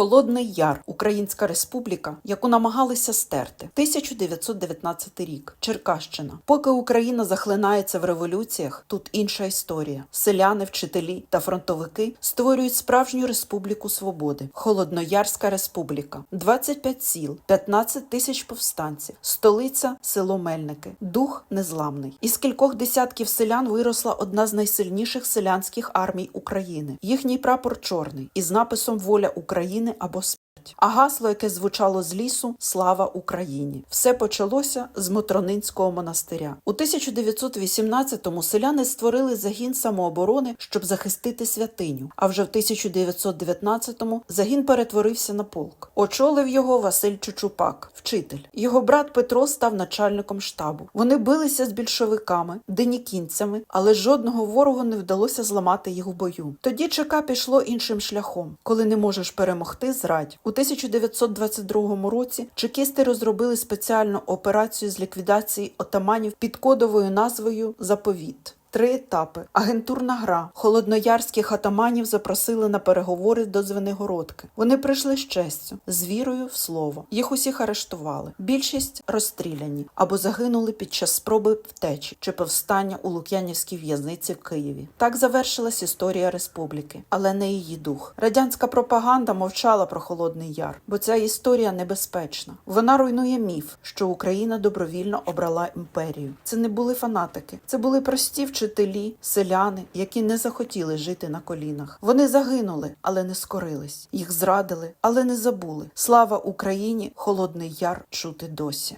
Холодний Яр, Українська Республіка, яку намагалися стерти. 1919 рік. Черкащина. Поки Україна захлинається в революціях, тут інша історія. Селяни, вчителі та фронтовики створюють справжню республіку свободи. Холодноярська республіка. 25 сіл, 15 тисяч повстанців, столиця село Мельники. Дух незламний. Із кількох десятків селян виросла одна з найсильніших селянських армій України. Їхній прапор чорний із написом Воля України або смерть. А гасло, яке звучало з лісу Слава Україні. Все почалося з Мотронинського монастиря. У 1918-му селяни створили загін самооборони, щоб захистити святиню. А вже в 1919-му загін перетворився на полк. Очолив його Василь Чучупак, вчитель. Його брат Петро став начальником штабу. Вони билися з більшовиками, денікінцями, але жодного ворогу не вдалося зламати їх в бою. Тоді ЧК пішло іншим шляхом. Коли не можеш перемогти, зрадь. У 1922 році чекісти розробили спеціальну операцію з ліквідації отаманів під кодовою назвою Заповіт. Три етапи. Агентурна гра. Холодноярських атаманів запросили на переговори до Звенигородки. Вони прийшли з честю, з вірою в слово. Їх усіх арештували. Більшість розстріляні або загинули під час спроби втечі чи повстання у Лук'янівській в'язниці в Києві. Так завершилась історія республіки, але не її дух. Радянська пропаганда мовчала про Холодний Яр, бо ця історія небезпечна. Вона руйнує міф, що Україна добровільно обрала імперію. Це не були фанатики, це були прості вчителі, селяни, які не захотіли жити на колінах. Вони загинули, але не скорились. Їх зрадили, але не забули. Слава Україні! Холодний Яр чути досі.